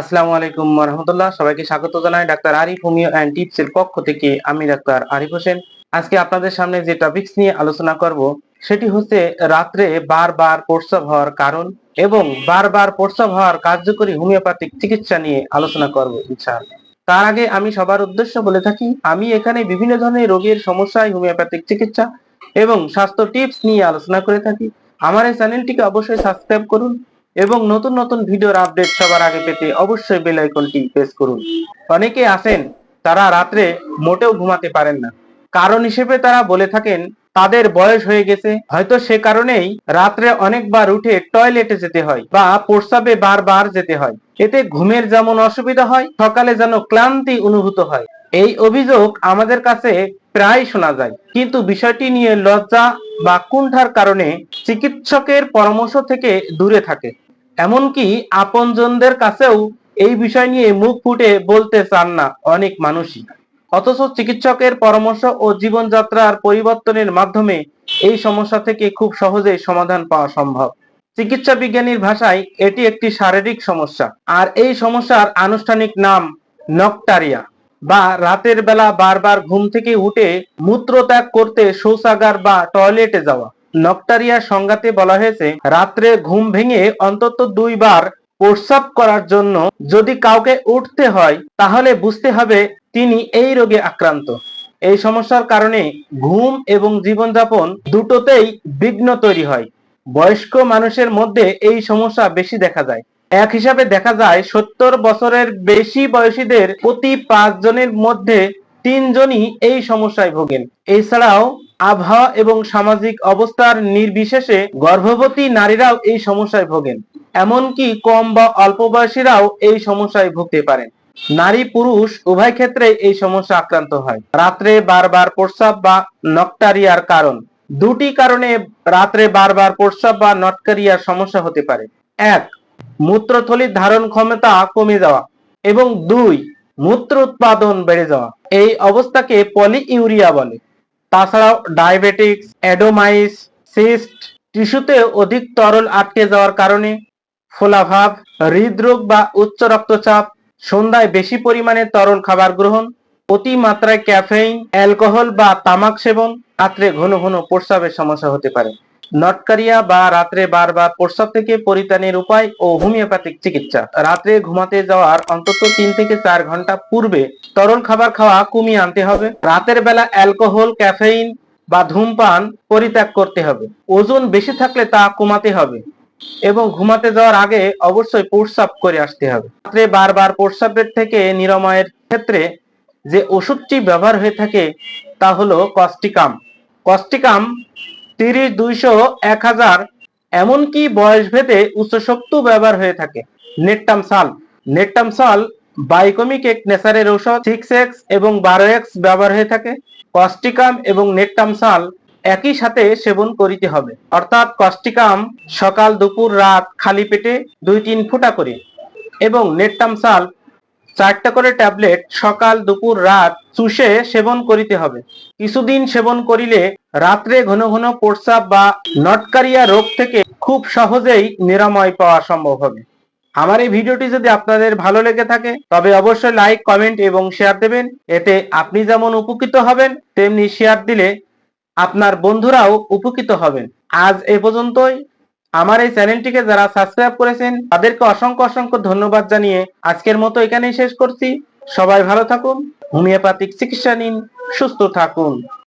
আসসালামু আলাইকুম রহমতুল্লাহ সবাইকে স্বাগত জানাই doctor Arif homeo and tips এর পক্ষ থেকে। আমি ডাক্তার আরিফ হোসেন। আজকে আপনাদের সামনে যে টপিকস নিয়ে আলোচনা করব, সেটি হচ্ছে রাত্রে বারবার প্রস্রাব হওয়ার কারণ এবং বারবার প্রস্রাব হওয়ার কার্যকরী হোমিওপ্যাথিক চিকিৎসা নিয়ে আলোচনা করব ইনশাআল্লাহ। তার আগে আমি সবার উদ্দেশ্য বলে থাকি, আমি এখানে বিভিন্ন ধরনের রোগের সমস্যায় হোমিওপ্যাথিক চিকিৎসা এবং স্বাস্থ্য টিপস নিয়ে আলোচনা করে থাকি। আমার এই চ্যানেলটিকে অবশ্যই সাবস্ক্রাইব করুন এবং নতুন নতুন ভিডিওর আপডেট সবার আগে পেতে অবশ্যই বেল আইকনটি প্রেস করুন। অনেকে আছেন, তারা রাত্রে মোটেও ঘুমাতে পারেন না। কারণ হিসেবে তারা বলে থাকেন, তাদের বয়স হয়ে গেছে, হয়তো সে কারণেই রাত্রে অনেকবার উঠে টয়লেটে যেতে হয় বা প্রস্রাবে বারবার যেতে হয়। এতে ঘুমের যেমন অসুবিধা হয়, সকালে যেন ক্লান্তি অনুভূত হয়। এই অভিযোগ আমাদের কাছে প্রায় শোনা যায়। কিন্তু বিষয়টি নিয়ে লজ্জা বা কুণ্ঠার কারণে চিকিৎসকের পরামর্শ থেকে দূরে থাকে। এমনকি আপনজনদের কাছেও এই বিষয় নিয়ে মুখ ফুটে বলতে চান না অনেক মানুষই। অথচ চিকিৎসকের পরামর্শ ও জীবনযাত্রার পরিবর্তনের মাধ্যমে এই সমস্যা থেকে খুব সহজেই সমাধান পাওয়া সম্ভব। চিকিৎসা বিজ্ঞানীর ভাষায় এটি একটি শারীরিক সমস্যা, আর এই সমস্যার আনুষ্ঠানিক নাম নকটারিয়া বা রাতের বেলা বারবার ঘুম থেকে উঠে মূত্রত্যাগ করতে শৌচাগার বা টয়লেটে যাওয়া। নকটারিয়ার সংজ্ঞাতে বলা হয়েছে, রাত্রে ঘুম ভেঙে অন্তত দুইবার প্রস্রাব করার জন্য যদি কাউকে উঠতে হয়, তাহলে বুঝতে হবে তিনি এই রোগে আক্রান্ত। এই সমস্যার কারণে ঘুম এবং জীবনযাপন দুটোতেই বিঘ্ন তৈরি হয়। বয়স্ক মানুষের মধ্যে এই সমস্যা বেশি দেখা যায়। এক হিসাবে দেখা যায়, সত্তর বছরের বেশি বয়সীদের প্রতি পাঁচ জনের মধ্যে তিনজনই এই সমস্যায় ভোগেন। এছাড়াও আবহাওয়া এবং সামাজিক অবস্থার নির্বিশেষে গর্ভবতী নারীরাও এই সমস্যায় ভোগেন। এমনকি কম বা অল্প বয়সীরাও এই সমস্যায় ভুগতে পারেন। নারী পুরুষ উভয় ক্ষেত্রে এই সমস্যা আক্রান্ত হয়। রাত্রে বারবার প্রস্রাব বা নকটারিয়ার কারণ। দুটি কারণে রাত্রে বারবার প্রস্রাব বা নটকারিয়ার সমস্যা হতে পারে। এক, মূত্রথলির ধারণ ক্ষমতা কমে যাওয়া এবং দুই, মূত্র উৎপাদন বেড়ে যাওয়া। এই অবস্থাকে পলিইউরিয়া বলে। তাছাড়াও ডায়াবেটিক্স, অ্যাডোমাইস, সিস্ট, টিস্যুতে অধিক তরল আটকে যাওয়ার কারণে ফোলাভাব, হৃদরোগ বা উচ্চ রক্তচাপ, সন্ধ্যায় বেশি পরিমাণে তরল খাবার গ্রহণ, অতিমাত্রায় ক্যাফেইন, অ্যালকোহল বা তামাক সেবন, রাত্রে ঘন ঘন প্রস্রাবের সমস্যা হতে পারে। নটকারিয়া বা রাত্রে বারবার প্রস্রাব থেকে পরিত্রাণের উপায় ও হোমিওপ্যাথিক চিকিৎসা। রাত্রে ঘুমাতে যাওয়ার অন্তত তিন থেকে চার ঘণ্টা পূর্বে তরল খাবার খাওয়া কমিয়ে আনতে হবে। রাতের বেলা অ্যালকোহল, ক্যাফেইন বা ধূমপান পরিত্যাগ করতে হবে। ওজন বেশি থাকলে তা কমাতে হবে এবং ঘুমাতে যাওয়ার আগে অবশ্যই প্রস্রাব করে আসতে হবে। রাত্রে বারবার প্রস্রাবের থেকে নিরাময়ের ক্ষেত্রে যে ওষুধটি ব্যবহার হয়ে থাকে তা হলো কস্টিকাম কস্টিকাম তিরিশ দুইশো এক হাজার। এমনকি বয়স ভেদে উচ্চ শক্তি ব্যবহার হয়ে থাকে। নেটটাম সাল। নেটটাম সাল বাইকমিক এক নেসারের ঔষধ, সিক্স এক্স এবং বারো এক্স ব্যবহার হয়ে থাকে। কস্টিকাম এবং নেটটাম সাল একই সাথে সেবন করিতে হবে। অর্থাৎ কস্টিকাম সকাল, দুপুর, রাত খালি পেটে দুই তিন ফুটা করে। এবং নেটটাম সাল চারটা করে ট্যাবলেট সকাল, দুপুর, রাত চুষে সেবন করিতে হবে। কিছুদিন সেবন করিলে রাত্রে ঘন ঘন প্রস্রাব বা নটকারিয়া রোগ থেকে খুব সহজেই নিরাময় পাওয়া সম্ভব হবে। আমার এই ভিডিওটি যদি আপনাদের ভালো লেগে থাকে, তবে অবশ্যই লাইক, কমেন্ট এবং শেয়ার দেবেন। এতে আপনি যেমন উপকৃত হবেন, তেমনি শেয়ার দিলে আপনার বন্ধুরাও উপকৃত হবেন। আজ এ পর্যন্তই। আমার এই চ্যানেলটিকে যারা সাবস্ক্রাইব করেছেন, তাদেরকে অসংখ্য অসংখ্য ধন্যবাদ জানিয়ে আজকের মতো এখানেই শেষ করছি। সবাই ভালো থাকুন, হোমিওপ্যাথিক চিকিৎসা নিন, সুস্থ থাকুন।